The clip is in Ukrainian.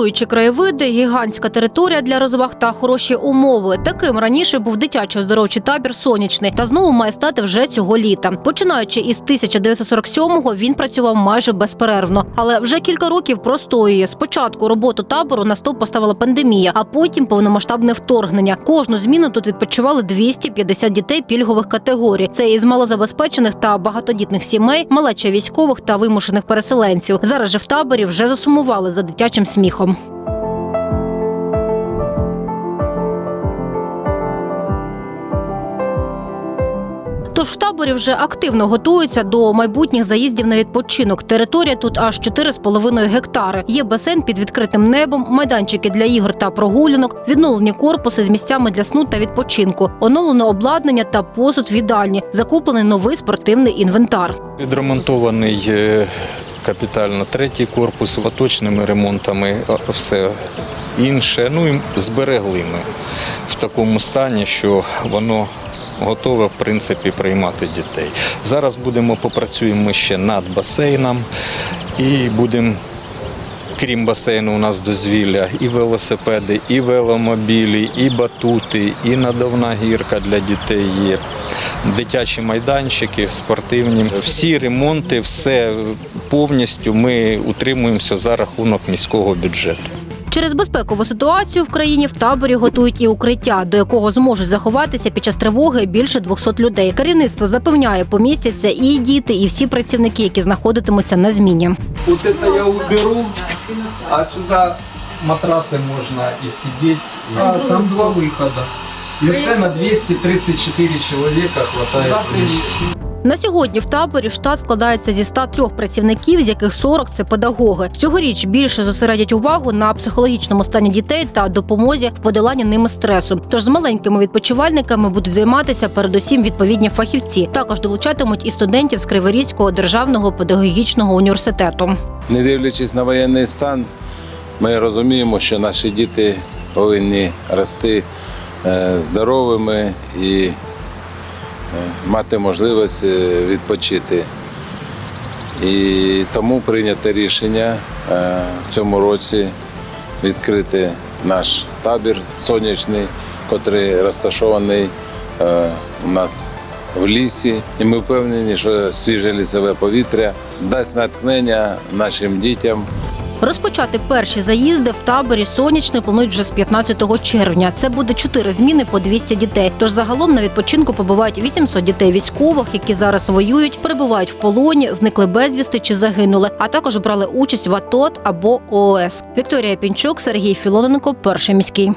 Чаруючі краєвиди, гігантська територія для розваг та хороші умови. Таким раніше був дитячий оздоровчий табір сонячний та знову має стати вже цього літа. Починаючи із 1947-го, він працював майже безперервно, але вже кілька років простоює. Спочатку роботу табору на стоп поставила пандемія, а потім повномасштабне вторгнення. Кожну зміну тут відпочивали 250 дітей пільгових категорій. Це із малозабезпечених та багатодітних сімей, малеча військових та вимушених переселенців. Зараз же в таборі вже засумували за дитячим сміхом. Тож в таборі вже активно готуються до майбутніх заїздів на відпочинок. Територія тут аж 4,5 гектари. Є басейн під відкритим небом, майданчики для ігор та прогулянок, відновлені корпуси з місцями для сну та відпочинку, оновлено обладнання та посуд в їдальні, закуплений новий спортивний інвентар. Відремонтований е, капітально третій корпус, поточними ремонтами, все інше. Ну і зберегли ми в такому стані, що воно готове в принципі приймати дітей. Зараз будемо попрацюємо ще над басейном і будемо. Крім басейну, у нас дозвілля і велосипеди, і веломобілі, і батути, і надувна гірка для дітей є Дитячі майданчики, спортивні. Всі ремонти, все повністю ми утримуємося за рахунок міського бюджету. Через безпекову ситуацію в країні в таборі готують і укриття, до якого зможуть заховатися під час тривоги більше 200 людей. Керівництво запевняє, помістяться і діти, і всі працівники, які знаходитимуться на зміні. Вот это я уберу, а сюда матрасы можно и сидеть. А, там два выхода. И це на 234 человека хватает приміщення. На сьогодні в таборі штат складається зі 103 працівників, з яких 40 – це педагоги. Цьогоріч більше зосередять увагу на психологічному стані дітей та допомозі в подоланні ними стресу. Тож з маленькими відпочивальниками будуть займатися передусім відповідні фахівці. Також долучатимуть і студентів з Криворізького державного педагогічного університету. Не дивлячись на воєнний стан, ми розуміємо, що наші діти повинні рости здоровими і е, мати можливість е, відпочити. І тому прийнято рішення е, в цьому році відкрити наш табір сонячний, який розташований е, у нас в лісі. І ми впевнені, що свіже лісове повітря дасть натхнення нашим дітям. Розпочати перші заїзди в таборі сонячний планують вже з 15 червня. Це буде чотири зміни по 200 дітей. Тож загалом на відпочинку побувають 800 дітей військових, які зараз воюють, перебувають в полоні, зникли безвісти чи загинули, а також брали участь в АТО або ООС. Вікторія Пінчук, Сергій Філоненко, перший міський.